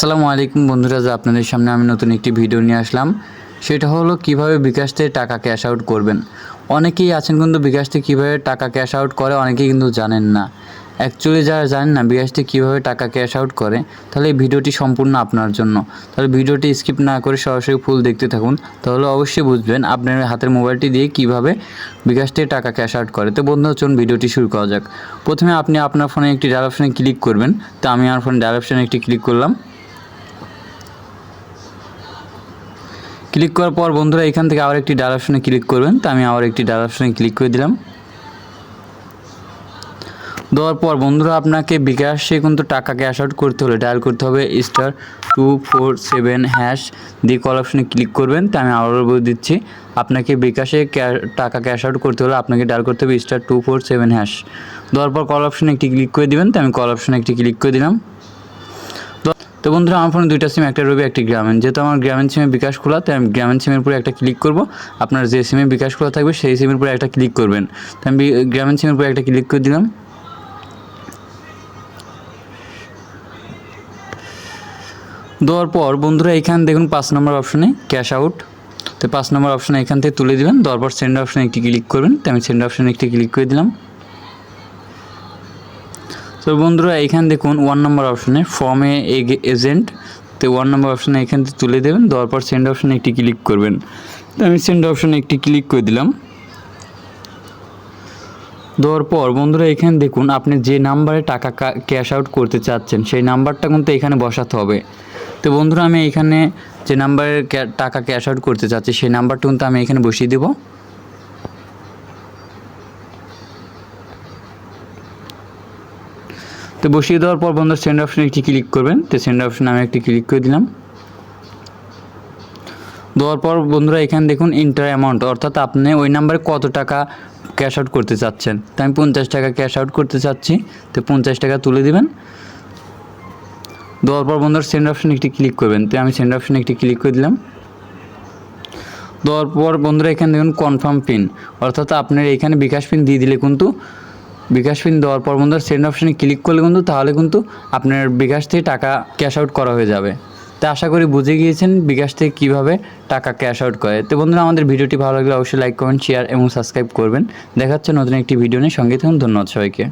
আসসালামু আলাইকুম বন্ধুরা, যে আপনাদের সামনে আমি নতুন একটি ভিডিও নিয়ে আসলাম। সেটা হলো কীভাবে বিকাশ থেকে টাকা ক্যাশ আউট করবেন। অনেকেই আছেন কিন্তু বিকাশ থেকে কীভাবে টাকা ক্যাশ আউট করে, অনেকেই কিন্তু জানেন না। অ্যাকচুয়ালি যারা জানেন না বিকাশ থেকে কীভাবে টাকা ক্যাশ আউট করে, তাহলে এই ভিডিওটি সম্পূর্ণ আপনার জন্য। তাহলে ভিডিওটি স্কিপ না করে সরাসরি ফুল দেখতে থাকুন। তাহলে অবশ্যই বুঝবেন আপনার হাতের মোবাইলটি দিয়ে কীভাবে বিকাশ থেকে টাকা ক্যাশ আউট করে। তো বন্ধু চলুন ভিডিওটি শুরু করা যাক। প্রথমে আপনি আপনার ফোনে একটি ডায়াল অপশনে ক্লিক করবেন। তো আমি আমার ফোনে ডায়াল অপশনে একটি ক্লিক করলাম। ক্লিক করার পর বন্ধুরা এখান থেকে আবার একটি ডাল অপশনে ক্লিক করবেন। তো আমি আবার একটি ডাল অপশনে ক্লিক করে দিলাম। দেওয়ার পর বন্ধুরা আপনাকে বিকাশে কিন্তু টাকা ক্যাশ আউট করতে হলে ডায়াল করতে হবে star two four seven hash দিয়ে কল অপশনে ক্লিক করবেন। তো আমি আবারও বলে দিচ্ছি, আপনাকে বিকাশে টাকা ক্যাশ আউট করতে হলে আপনাকে ডায়াল করতে হবে star two four seven hash. দেওয়ার পর কল অপশনে একটি ক্লিক করে দিবেন। তো আমি কল অপশনে একটি ক্লিক করে দিলাম। তো বন্ধুরা, আমার ফোনে দুইটা সিম একটা রবি, একটি গ্রামীণ যেহেতু আমার গ্রামীণ সিমে বিকাশ খোলা, তাই আমি গ্রামীণ সিমের উপরে একটা ক্লিক করব। আপনার যে সিমে বিকাশ খোলা থাকবে, সেই সিমের উপরে একটা ক্লিক করবেন। তো আমি গ্রামীণ সিমের উপরে একটা ক্লিক করে দিলাম। দেওয়ার পর বন্ধুরা, এখানে দেখুন পাঁচ নম্বর অপশনে ক্যাশ আউট তো পাঁচ নম্বর অপশনে এখান থেকে তুলে দিবেন দেওয়ার পর সেন্ড অপশনে একটি ক্লিক করবেন। তো আমি সেন্ড অপশনে একটি ক্লিক করে দিলাম। তো বন্ধুরা, এখানে দেখুন ওয়ান নম্বর অপশনে ফর্মে এজেন্ট তো ওয়ান নম্বর অপশানে এখান থেকে তুলে দেবেন, দেওয়ার পর সেন্ড অপশানে একটি ক্লিক করবেন। তো আমি সেন্ড অপশানে একটি ক্লিক করে দিলাম। দেওয়ার পর বন্ধুরা, এখানে দেখুন আপনি যে নাম্বারে টাকা ক্যাশ আউট করতে চাচ্ছেন, সেই নাম্বারটা কিন্তু এখানে বসাতে হবে। তো বন্ধুরা, আমি এখানে যে নাম্বারে টাকা ক্যাশ আউট করতে চাচ্ছি, সেই নাম্বারটা কিন্তু আমি এখানে বসিয়ে দেবো। তো বসিয়ে দেওয়ার পর বন্ধু সেন্ড অপশনে একটি ক্লিক করবেন। তো সেন্ড অপশনে আমি একটি ক্লিক করে দিলাম। দেওয়ার পর বন্ধুরা এখানে দেখুন ইন্টার অ্যামাউন্ট অর্থাৎ আপনি ওই নাম্বারে কত টাকা ক্যাশ আউট করতে চাচ্ছেন। তো আমি পঞ্চাশ টাকা ক্যাশ আউট করতে চাচ্ছি, তো পঞ্চাশ টাকা তুলে দিবেন। দেওয়ার পর বন্ধুরা সেন্ড অপশনে একটি ক্লিক করবেন। তো আমি সেন্ড অপশনে একটি ক্লিক করে দিলাম। দেওয়ার পর বন্ধুরা এখানে দেখুন কনফার্ম পিন অর্থাৎ আপনার এখানে বিকাশ পিন দিয়ে দিলে কিন্তু বিকাশ পিন দেওয়ার পর বন্ধুরা সেন্ড অপশানে ক্লিক করলে কিন্তু তাহলে কিন্তু আপনার বিকাশ থেকে টাকা ক্যাশ আউট করা হয়ে যাবে। তো আশা করি বুঝে গিয়েছেন বিকাশ থেকে কীভাবে টাকা ক্যাশ আউট করে। তো বন্ধুরা, আমাদের ভিডিওটি ভালো লাগলে অবশ্যই লাইক কমেন্ট শেয়ার এবং সাবস্ক্রাইব করবেন। দেখাচ্ছে নতুন একটি ভিডিও নিয়ে। সঙ্গে থাকুন, ধন্যবাদ সবাইকে।